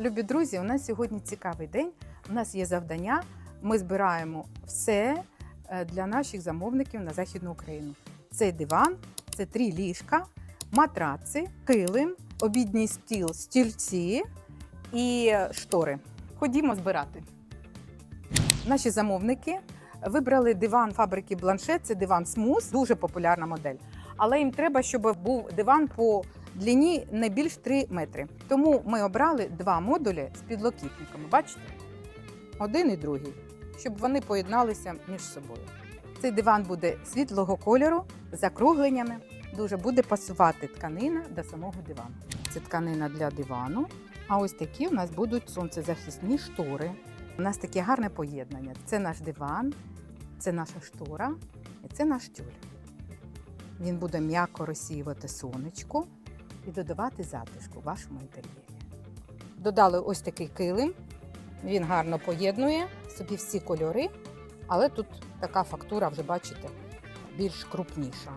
Любі друзі, у нас сьогодні цікавий день. У нас є завдання. Ми збираємо все е, для наших замовників на Західну Україну. Це диван, це три ліжка, матраци, килим, обідній стіл, стільці і штори. Ходімо збирати. Наші замовники вибрали диван фабрики Бланшет. Це диван Смус, дуже популярна модель. Але їм треба, щоб був диван по длині не більш 3 метри. Тому ми обрали два модулі з підлокітниками. Бачите? Один і другий, щоб вони поєдналися між собою. Цей диван буде світлого кольору з закругленнями. Дуже буде пасувати тканина до самого дивану. Це тканина для дивану. А ось такі у нас будуть сонцезахисні штори. У нас таке гарне поєднання. Це наш диван, це наша штора і це наш тюль. Він буде м'яко розсіювати сонечко і додавати затишку вашому інтер'єрі. Додали ось такий килим. Він гарно поєднує собі всі кольори, але тут така фактура, вже бачите, більш крупніша.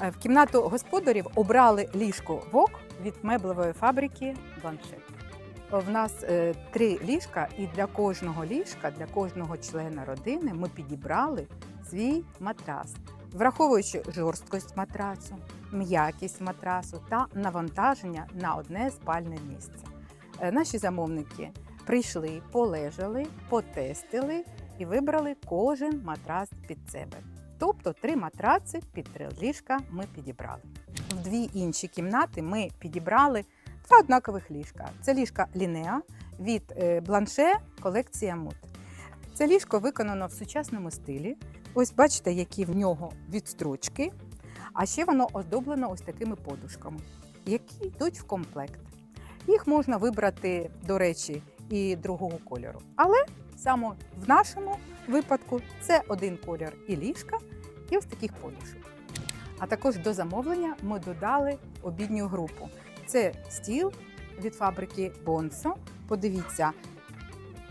Е, В кімнату господарів обрали ліжко вок від меблевої фабрики Бланшет. В нас е, три ліжка, і для кожного ліжка, для кожного члена родини ми підібрали свій матрас, враховуючи жорсткость матрасу, м'якість матрасу та навантаження на одне спальне місце. Е, Наші замовники прийшли, полежали, потестили і вибрали кожен матрас під себе. Тобто три матраци під три ліжка ми підібрали. В дві інші кімнати ми підібрали два однакових ліжка. Це ліжка Лінеа від е, Бланше колекція Мут. Це ліжко виконано в сучасному стилі. Ось бачите, які в нього відстрочки. А ще воно оздоблено ось такими подушками, які йдуть в комплект. Їх можна вибрати, до речі, і другого кольору. Але саме в нашому випадку це один колір і ліжка, і ось таких подушок. А також до замовлення ми додали обідню групу. Це стіл від фабрики Бонсо. Подивіться,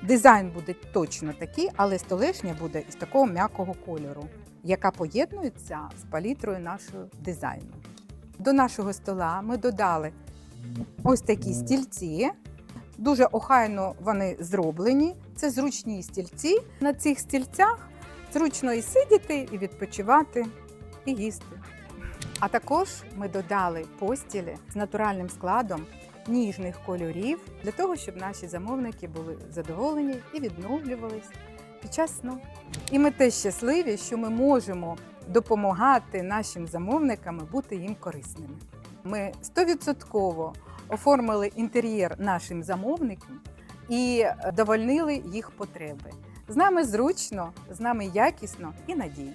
дизайн буде точно такий, але столешня буде із такого м'якого кольору, яка поєднується з палітрою нашого дизайну. До нашого стола ми додали ось такі стільці. Дуже охайно вони зроблені. Це зручні стільці. На цих стільцях зручно і сидіти, і відпочивати, і їсти. А також ми додали постілі з натуральним складом ніжних кольорів для того, щоб наші замовники були задоволені і відновлювались під час сну. І ми теж щасливі, що ми можемо допомагати нашим замовникам бути їм корисними. Ми 100% оформили інтер'єр нашим замовникам і довольнили їх потреби. З нами зручно, з нами якісно і надійно.